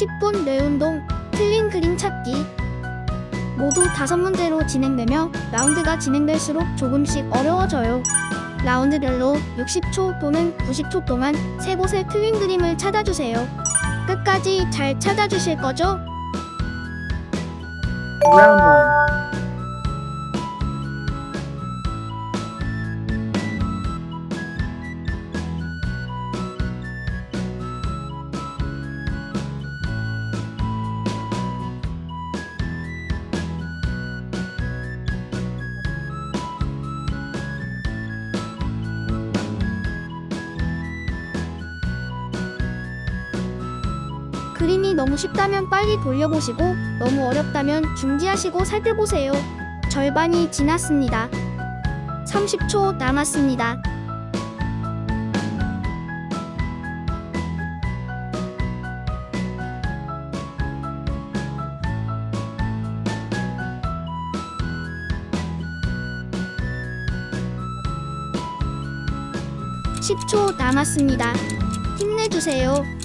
10분 뇌운동, 틀린 그림 찾기. 모두 다섯 문제로 진행되며 라운드가 진행될수록 조금씩 어려워져요. 라운드별로 60초 또는 90초 동안 세 곳의 틀린 그림을 찾아주세요. 끝까지 잘 찾아주실 거죠? Round 1. 그림이 너무 쉽다면 빨리 돌려보시고 너무 어렵다면 중지하시고 살펴보세요. 절반이 지났습니다. 30초 남았습니다. (10초) 남았습니다. 힘내주세요.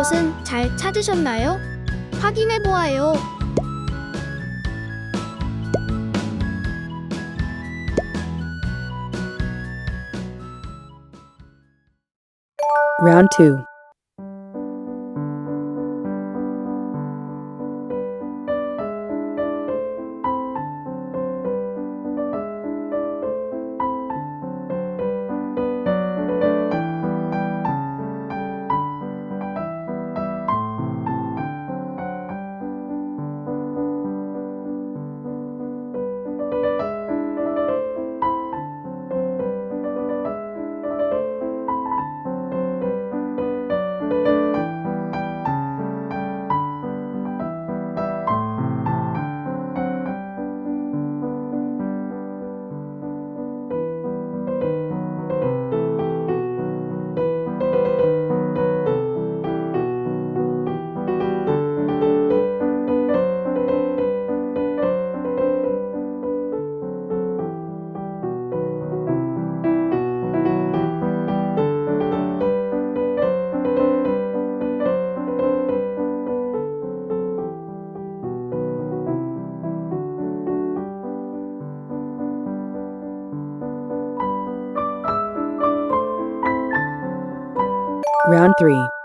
곳은 잘 찾으셨나요? 확인해 보아요. Round 2. Round 3.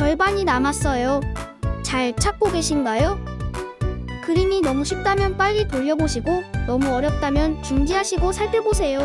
절반이 남았어요. 잘 찾고 계신가요? 그림이 너무 쉽다면 빨리 돌려보시고 너무 어렵다면 중지하시고 살펴보세요.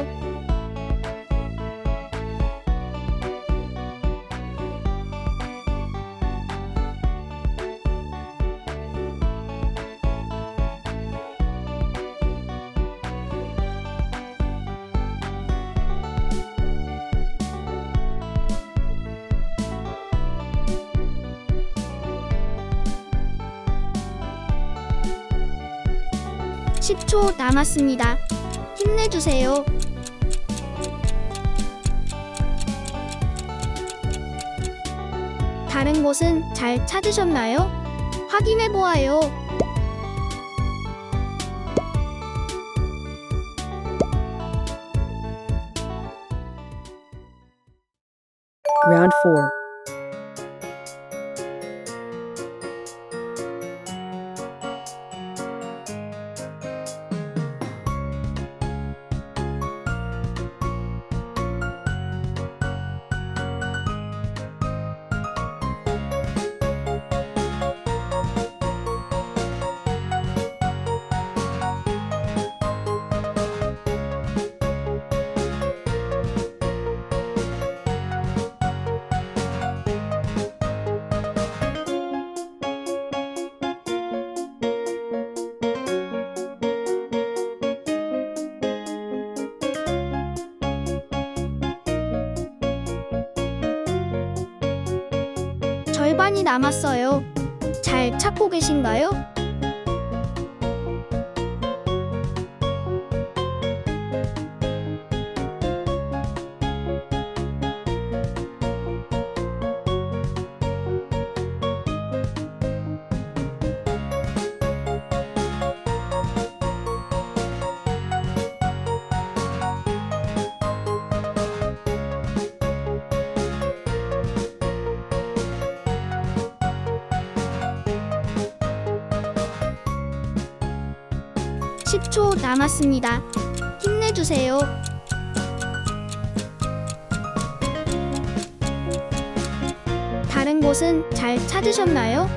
(10초) 남았습니다. 힘내주세요. 다른 곳은 잘 찾으셨나요? 확인해 보아요. Round 4. 절반이 남았어요. 잘 찾고 계신가요? 십초 남았습니다. 힘내주세요. 다른 곳은 잘 찾으셨나요?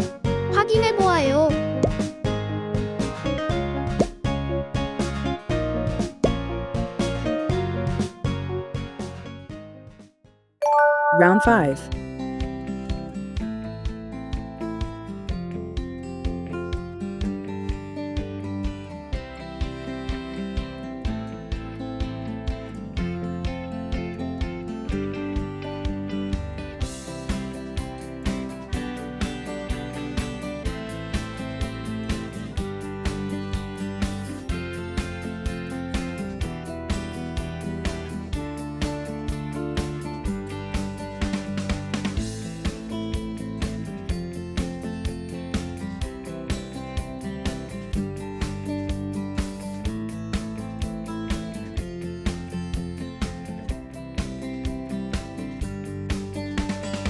확인해 보아요. Round 5.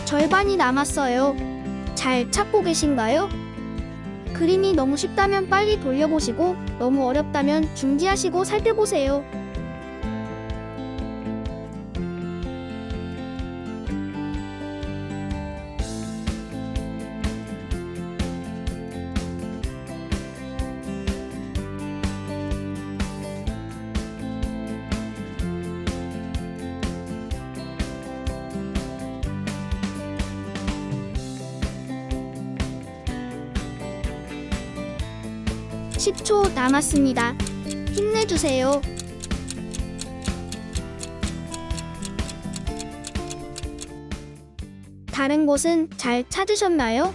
절반이 남았어요. 잘 찾고 계신가요? 그림이 너무 쉽다면 빨리 돌려보시고 너무 어렵다면 중지하시고 살펴보세요. 십초 남았습니다. 힘내주세요. 다른 곳은 잘 찾으셨나요?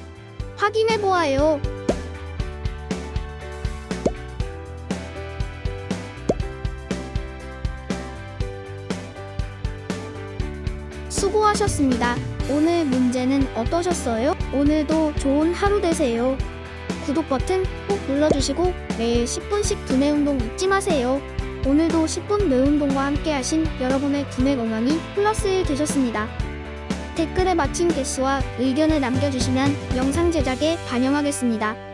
확인해 보아요. 수고하셨습니다. 오늘 문제는 어떠셨어요? 오늘도 좋은 하루 되세요. 구독 버튼 꼭 눌러주시고 매일 10분씩 두뇌 운동 잊지 마세요. 오늘도 10분 뇌 운동과 함께 하신 여러분의 두뇌 건강이 플러스 1 되셨습니다. 댓글에 맞힌 개수와 의견을 남겨주시면 영상 제작에 반영하겠습니다.